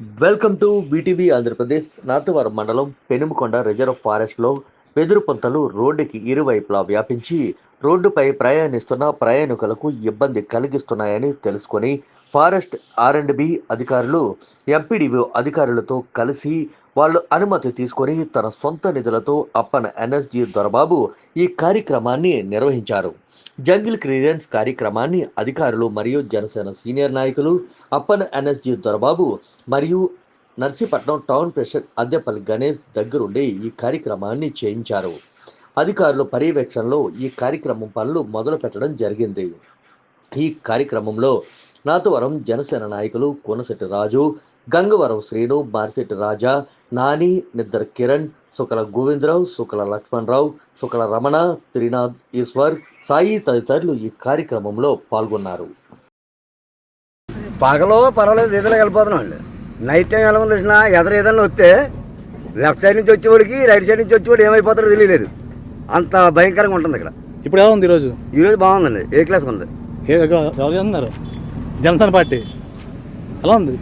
Welcome to BTV Andhra Pradesh Nathavaram మండలం Penumakonda reserve ఫారెస్ట్లో వెదురు పొంతలు రోడ్డుకి ఇరువైపులా వ్యాపించి రోడ్డుపై ప్రయాణిస్తున్న ప్రయాణికులకు ఇబ్బంది కలిగిస్తున్నాయని తెలుసుకొని ఫారెస్ట్ ఆర్ అండ్ బి అధికారులు ఎంపీడీఓ అధికారులతో కలిసి వాళ్ళు అనుమతి తీసుకొని తన సొంత నిధులతో అప్పన ఎన్ఎస్జి దొరబాబు ఈ కార్యక్రమాన్ని నిర్వహించారు. జంగిల్ క్లియరెన్స్ కార్యక్రమాన్ని అధికారులు మరియు జనసేన సీనియర్ నాయకులు అప్పన ఎన్ఎస్జి దొరబాబు మరియు నర్సీపట్నం టౌన్ ప్రెసిడెంట్ అద్దెపల్లి గణేష్ దగ్గరుండి ఈ కార్యక్రమాన్ని చేయించారు. అధికారుల పర్యవేక్షణలో ఈ కార్యక్రమం పనులు మొదలు పెట్టడం జరిగింది. ఈ కార్యక్రమంలో నాతవరం జనసేన నాయకులు కోనశెట్టి రాజు గంగవరం శ్రీను బారిశెట్టి రాజా నాని నిద్దర్ కిరణ్ సుకల గోవిందరావు సుకల లక్ష్మణరావు సుకల రమణ త్రినాథ్ ఈశ్వర్ సాయి తదితరులు ఈ కార్యక్రమంలో పాల్గొన్నారు. పగలు పర్వాలేదు ఈతలో వెళ్ళిపోతున్నాం అండి. నైట్ టైం ఎలా ఉంది చూసినా ఎదరు ఏదైనా వస్తే లెఫ్ట్ సైడ్ నుంచి వచ్చేవాడికి రైట్ సైడ్ నుంచి వచ్చేవాడు ఏమైపోతాడో తెలియలేదు. అంత భయంకరంగా ఉంటుంది ఇక్కడ. ఇప్పుడు ఎలా ఉంది ఈరోజు ఈరోజు బాగుందండి. ఏ క్లాస్ ఉంది? జనసేన పార్టీ. ఎలా ఉంది?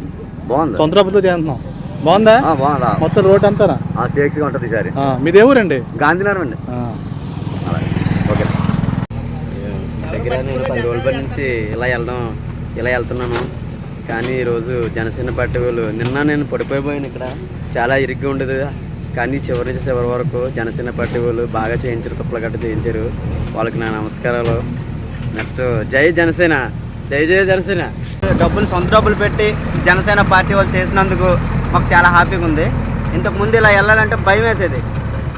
బాగుంది. సొంత డబ్బులతో చేస్తున్నాం. బాగుందా? ఆ, బాగుందా? మొత్తం రోడ్ అంతానా ఆ సేక్స్గా ఉంటుంది ఈసారి ఆ, మీది ఏ ఊరండి? గాంధీనగరం అండి. ఓకే. దగ్గర నేను పది రోజుల నుంచి ఇలా వెళ్ళడం ఇలా వెళ్తున్నాను. కానీ ఈరోజు జనసేన పార్టీ వాళ్ళు నిన్న నేను పడిపోయిపోయాను ఇక్కడ. చాలా ఇరుగ్గా ఉండేది. కానీ చివరి నుంచి చివరి వరకు జనసేన పార్టీ వాళ్ళు బాగా చేయించారు తుప్పల గట్ట చేయించారు. వాళ్ళకి నా నమస్కారాలు. నెక్స్ట్ జై జనసేన. జై జనసేన డబ్బులు సొంత డబ్బులు పెట్టి జనసేన పార్టీ వాళ్ళు చేసినందుకు మాకు చాలా హ్యాపీగా ఉంది. ఇంతకు ముందు ఇలా వెళ్ళాలంటే భయం వేసేది.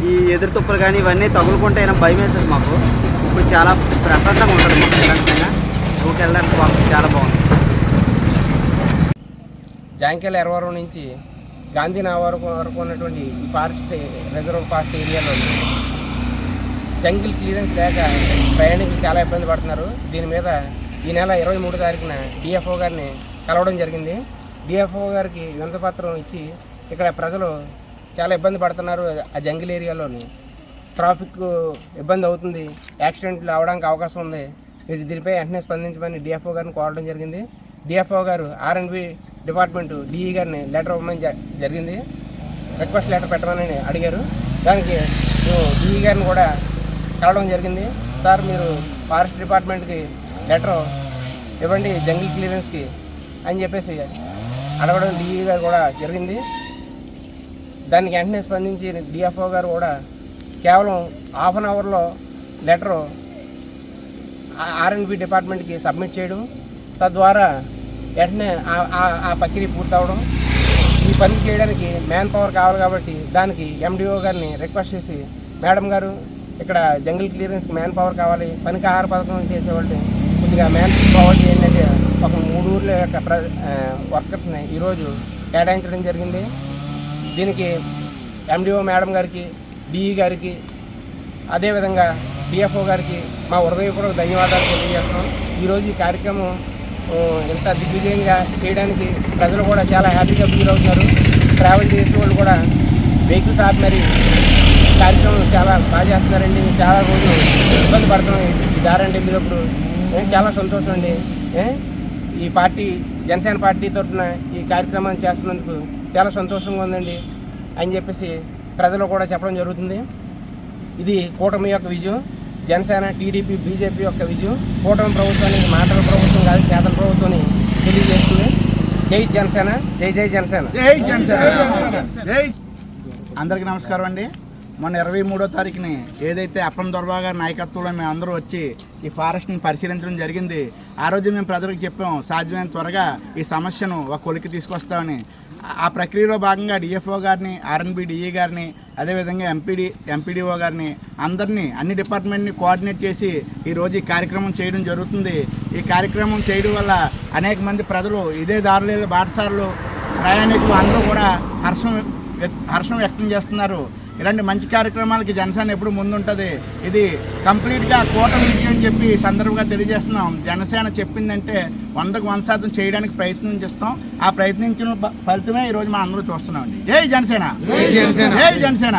ఈ ఎదురు తుప్పులు కానీ ఇవన్నీ తగులుకుంటే అయినా భయం వేసేది మాకు. ఇప్పుడు చాలా ప్రశాంతంగా ఉంటుంది మాకు వెళ్ళడానికి ఊరికి వెళ్ళడానికి మాకు చాలా బాగుంది. జాంకెల్ ఎరవరం నుంచి గాంధీనగర్ వరకు వరకు ఉన్నటువంటి ఈ ఫారెస్ట్ రిజర్వ్ ఫారెస్ట్ ఏరియాలో జంగిల్ క్లియరెన్స్ లేక ప్రయాణికులు చాలా ఇబ్బంది పడుతున్నారు. దీని మీద ఈ నెల ఇరవై మూడు తారీఖున డిఎఫ్ఓ గారిని కలవడం జరిగింది. డిఎఫ్ఓ గారికి వినతిపత్రం ఇచ్చి ఇక్కడ ప్రజలు చాలా ఇబ్బంది పడుతున్నారు ఆ జంగిల్ ఏరియాలోని. ట్రాఫిక్ ఇబ్బంది అవుతుంది. యాక్సిడెంట్లు అవడానికి అవకాశం ఉంది. మీరు దీనిపై వెంటనే స్పందించమని డిఎఫ్ఓ గారిని కోరడం జరిగింది. డిఎఫ్ఓ గారు ఆర్ఎండ్బి డిపార్ట్మెంట్ డిఈ గారిని లెటర్ ఇవ్వమని జ- జరిగింది. రిక్వెస్ట్ లెటర్ పెట్టమని అడిగారు. దానికి మేము డిఈ గారిని కూడా కలవడం జరిగింది. సార్ మీరు ఫారెస్ట్ డిపార్ట్మెంట్కి లెటర్ ఇవ్వండి జంగిల్ క్లియరెన్స్కి అని చెప్పేసి అడగడం డిఈ గారు కూడా జరిగింది. దానికి వెంటనే స్పందించి డిఎఫ్ఓ గారు కూడా కేవలం హాఫ్ అన్ అవర్లో లెటరు ఆర్ఎన్బి డిపార్ట్మెంట్కి సబ్మిట్ చేయడం తద్వారా వెంటనే ఆ- ఆ- ఆ ప్రక్రియ పూర్తవడం. ఈ పని చేయడానికి మ్యాన్ పవర్ కావాలి కాబట్టి దానికి ఎండిఓ గారిని రిక్వెస్ట్ చేసి మేడం గారు ఇక్కడ జంగిల్ క్లియరెన్స్కి మ్యాన్ పవర్ కావాలి పనికి ఆహార పథకం చేసేవాళ్ళు ఇంకా మ్యాన్ పవర్ ఏంటంటే ఒక మూడు ఊర్ల యొక్క ప్ర వర్కర్స్ని ఈరోజు కేటాయించడం జరిగింది. దీనికి ఎండిఓ మేడం గారికి డిఈ గారికి అదేవిధంగా డిఎఫ్ఓ గారికి మా హృదయపూర్వక ధన్యవాదాలు తెలియజేస్తున్నాం. ఈరోజు ఈ కార్యక్రమం ఇంత దిగ్విజయంగా చేయడానికి ప్రజలు కూడా చాలా హ్యాపీగా ఫీల్ అవుతున్నారు. ట్రావెల్ చేసే వాళ్ళు కూడా వెహికల్స్ ఆపి మరి కార్యక్రమం చాలా బాగా చేస్తున్నారండి. చాలా రోజులు ఇబ్బంది పడుతున్నాం. ఈ దారండి వెళ్ళినప్పుడు చాలా సంతోషం అండి. ఏ, ఈ పార్టీ జనసేన పార్టీ తరఫున ఈ కార్యక్రమాన్ని చేస్తున్నందుకు చాలా సంతోషంగా ఉందండి అని చెప్పేసి ప్రజలు కూడా చెప్పడం జరుగుతుంది. ఇది కూటమి యొక్క విజయం జనసేన టీడీపీ బీజేపీ యొక్క విజయం కూటమి ప్రభుత్వానికి మాటల ప్రభుత్వం కాదు చేతల ప్రభుత్వం తెలియజేస్తుంది. జై జనసేన జై జై జనసేన. అందరికీ నమస్కారం అండి. మొన్న ఇరవై మూడో తారీఖుని ఏదైతే అప్పం దొర్బా గారి నాయకత్వంలో మేము అందరూ వచ్చి ఈ ఫారెస్ట్ని పరిశీలించడం జరిగింది ఆ రోజు మేము ప్రజలకు చెప్పాం సాధ్యమైన త్వరగా ఈ సమస్యను ఒక కొలికి తీసుకొస్తామని. ఆ- ప్రక్రియలో భాగంగా డిఎఫ్ఓ గారిని ఆర్ఎన్బి డిఈ గారిని అదేవిధంగా ఎంపీడీ ఎంపీడీఓ గారిని అందరినీ అన్ని డిపార్ట్మెంట్ని కోఆర్డినేట్ చేసి ఈరోజు ఈ కార్యక్రమం చేయడం జరుగుతుంది. ఈ కార్యక్రమం చేయడం వల్ల అనేక మంది ప్రజలు ఇదే దారులు బాటసారులు ప్రయాణికులు అందరూ కూడా హర్షం వ్యక్- హర్షం వ్యక్తం చేస్తున్నారు. ఇలాంటి మంచి కార్యక్రమాలకి జనసేన ఎప్పుడు ముందుంటుంది? ఇది కంప్లీట్గా కూటమి విజయం అని చెప్పి సందర్భంగా తెలియజేస్తున్నాం. జనసేన చెప్పిందంటే వందకు వంద శాతం చేయడానికి ప్రయత్నం చేస్తాం. ఆ ప్రయత్నించిన ఫలితమే ఈరోజు మనం అందరూ చూస్తున్నాం జై జనసేన! జై జనసేన!